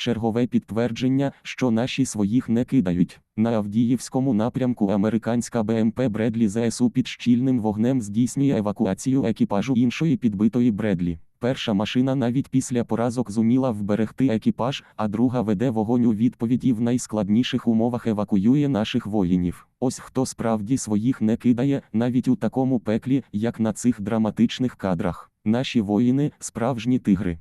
Чергове підтвердження, що наші своїх не кидають. На Авдіївському напрямку американська БМП Бредлі ЗСУ під щільним вогнем здійснює евакуацію екіпажу іншої підбитої Бредлі. Перша машина навіть після поразок зуміла вберегти екіпаж, а друга веде вогонь у відповідь і в найскладніших умовах евакуює наших воїнів. Ось хто справді своїх не кидає, навіть у такому пеклі, як на цих драматичних кадрах. Наші воїни справжні тигри.